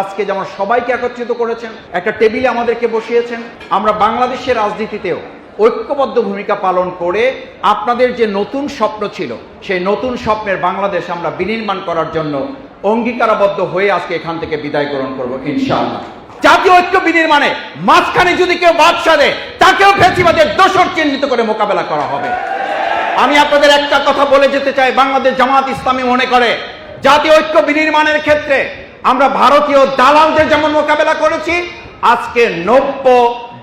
আজকে যেমন সবাইকে একত্রিত করেছেন, একটা টেবিলে আমাদেরকে বসিয়েছেন, আমরা বাংলাদেশের রাজনীতিতেও ঐক্যবদ্ধ ভূমিকা পালন করে আপনাদের যে নতুন স্বপ্ন ছিল, সেই নতুন স্বপ্নের বাংলাদেশ আমরা বিনির্মাণ করার জন্য অঙ্গীকারাবদ্ধ হয়ে আজকে এখান থেকে বিদায় গ্রহণ করব, ইনশাআল্লাহ। জাতীয় ঐক্য বিনির্মাণে মাঝখানে যদি কেউ বাদশা দেয়, তাকেও ফেসিবাদের দোষর চিহ্নিত করে মোকাবেলা করা হবে। আমি আপনাদের একটা কথা বলে যেতে চাই, বাংলাদেশ জামাত ইসলামী মনে করে, জাতীয় ঐক্য বিনির্মাণের ক্ষেত্রে আমরা ভারতীয় দালালদের যেমন মোকাবেলা করেছি, আজকে নব্য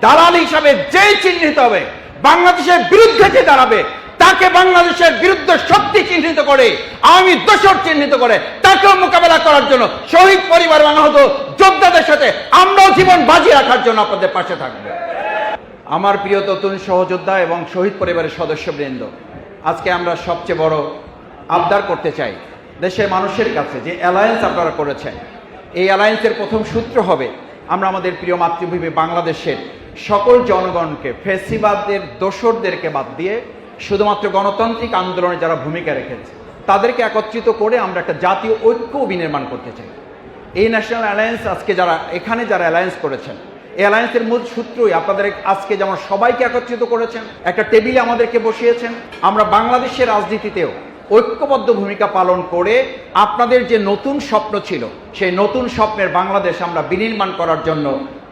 দালাল হিসাবে যে চিহ্নিত হবে, বাংলাদেশের বিরুদ্ধে যে দাঁড়াবে, তাকে বাংলাদেশের বিরুদ্ধে শক্তি চিহ্নিত করে আওয়ামী দোষর চিহ্নিত করে, তাকেও মোকাবেলা করার জন্য শহীদ পরিবার বাংলাহত যোদ্ধাদের সাথে আমরাও জীবন বাজি রাখার জন্য আপনাদের পাশে থাকব। আমার প্রিয় ততুন সহযোদ্ধা এবং শহীদ পরিবারের সদস্যবৃন্দ, আজকে আমরা সবচেয়ে বড় আবদার করতে চাই দেশের মানুষের কাছে যে অ্যালায়েন্স আপনারা করেছেন। এই অ্যালায়েন্সের প্রথম সূত্র হবে, আমরা আমাদের প্রিয় মাতৃভূমি বাংলাদেশের সকল জনগণকে ফেসিবাদের দোসরদেরকে বাদ দিয়ে শুধুমাত্র গণতান্ত্রিক আন্দোলনে যারা ভূমিকা রেখেছে, তাদেরকে একত্রিত করে আমরা একটা জাতীয় ঐক্য বিনির্মাণ করতে চাই। এই ন্যাশনাল অ্যালায়েন্স আজকে যারা, এখানে যারা অ্যালায়েন্স করেছেন, এই অ্যালায়েন্সের মূল সূত্রই আপনাদের আজকে যেমন সবাইকে একত্রিত করেছেন, একটা টেবিলে আমাদেরকে বসিয়েছেন, আমরা বাংলাদেশের রাজনীতিতেও ঐক্যবদ্ধ ভূমিকা পালন করে আপনাদের যে নতুন স্বপ্ন ছিল, সেই নতুন স্বপ্নের বাংলাদেশ আমরা বিনির্মাণ করার জন্য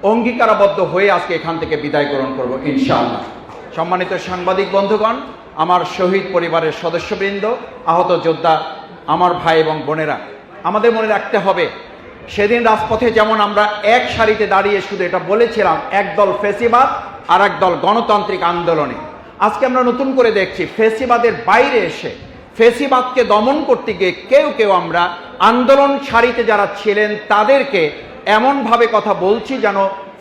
অঙ্গীকারাবদ্ধ হয়ে আজকে এখান থেকে বিদায় গ্রহণ করব ইনশাআল্লাহ। সম্মানিত সাংবাদিক বন্ধুগণ, আমার শহীদ পরিবারের সদস্যবৃন্দ, আহত যোদ্ধা, আমার ভাই এবং বোনেরা, আমাদের মনে রাখতে হবে, সেদিন রাজপথে যেমন আমরা এক সারিতে দাঁড়িয়ে শুধু এটা বলেছিলাম একদল ফেসিবাদ আর একদল গণতান্ত্রিক আন্দোলনে। আজকে আমরা নতুন করে দেখছি, ফেসিবাদের বাইরে এসে ফেসিবাদকে দমন করতে গিয়ে কেউ কেউ আমরা আন্দোলন সারিতে যারা ছিলেন তাদেরকে এমনভাবে কথা বলছি যেন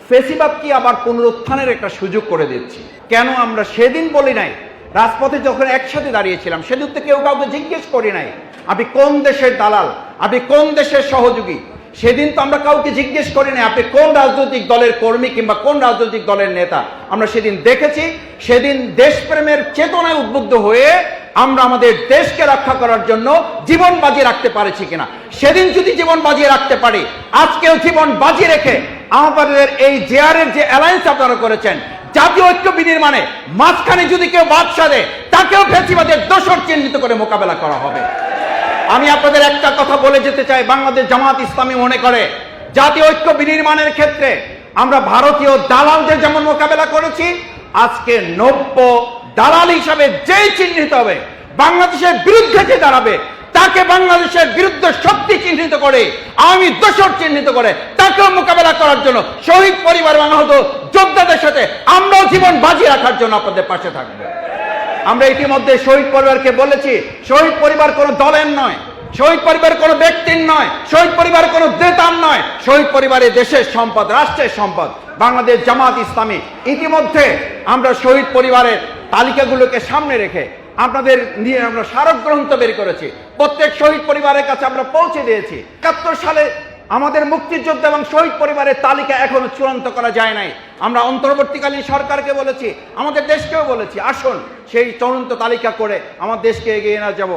ফেসিবাদকে আবার পুনরুত্থানের একটা সুযোগ করে দিচ্ছি। কেন আমরা সেদিন বলি নাই? রাজপথে যখন একসাথে দাঁড়িয়েছিলাম, সেদিন তো কেউ কাউকে জিজ্ঞেস করি নাই, আপনি কোন দেশের দালাল? আপনি কোন দেশের সহযোগী? সেদিন তো আমরা কাউকে জিজ্ঞেস করি না আপনি কোন রাজনৈতিক দলের কর্মী কিংবা কোন রাজনৈতিক দলের নেতা? আমরা সেদিন দেখেছি, সেদিন দেশপ্রেমের চেতনায় উদ্বুদ্ধ হয়ে আমরা আমাদের দেশকে রক্ষা করার জন্য জীবন বাজিয়ে রাখতে পারেছি কিনা? সেদিন যদি জীবন বাজিয়ে রাখতে পারি, আজকেও জীবন বাজিয়ে রেখে আমাদের এই জেয়ারের যে অ্যালায়েন্স আপনারা করেছেন, জাতীয় ঐক্য বিনির্মাণে মাঝখানে যদি কেউ বাদশা দেয় তাকেও ফেসিবাদের দোষর চিহ্নিত করে মোকাবেলা করা হবে। আমি আপনাদের একটা কথা বলে যেতে চাই, বাংলাদেশ জামাত ইসলামী মনে করে, জাতীয় ঐক্য বিনির্মাণের ক্ষেত্রে আমরা ভারতীয় দালালদের যেমন মোকাবেলা করেছি, আজকে নব্য দালাল হিসাবে যেই চিহ্নিত হবে, বাংলাদেশের বিরুদ্ধে যে দাঁড়াবে, তাকে বাংলাদেশের বিরুদ্ধে শক্তি চিহ্নিত করে, আওয়ামী দোষর চিহ্নিত করে, তাকেও মোকাবেলা করার জন্য শহীদ পরিবার বাংলাহত যোদ্ধাদের সাথে আমরাও জীবন বাজি রাখার জন্য আপনাদের পাশে থাকব। আমরা ইতিমধ্যে শহীদ পরিবারকে বলেছি, শহীদ পরিবার কোনো দলের নয়, শহীদ পরিবার কোনো ব্যক্তির নয়, শহীদ পরিবার কোনো দেতার নয়, শহীদ পরিবারে দেশের সম্পদ, রাষ্ট্রের সম্পদ, বাংলাদেশ জামাত ইসলামী। ইতিমধ্যে আমরা শহীদ পরিবারের তালিকাগুলোকে সামনে রেখে আপনাদের নিয়ে আমরা স্মারক গ্রন্থ বের করেছি। প্রত্যেক শহীদ পরিবারের কাছে আমরা পৌঁছে দিয়েছি। একাত্তর সালে আমাদের মুক্তিযোদ্ধা এবং শহীদ পরিবারের তালিকা এখনও চূড়ান্ত করা যায় নাই। আমরা অন্তর্বর্তীকালীন সরকারকে বলেছি, আমাদের দেশকেও বলেছি, আসুন সেই চূড়ান্ত তালিকা করে আমার দেশকে এগিয়ে না যাব।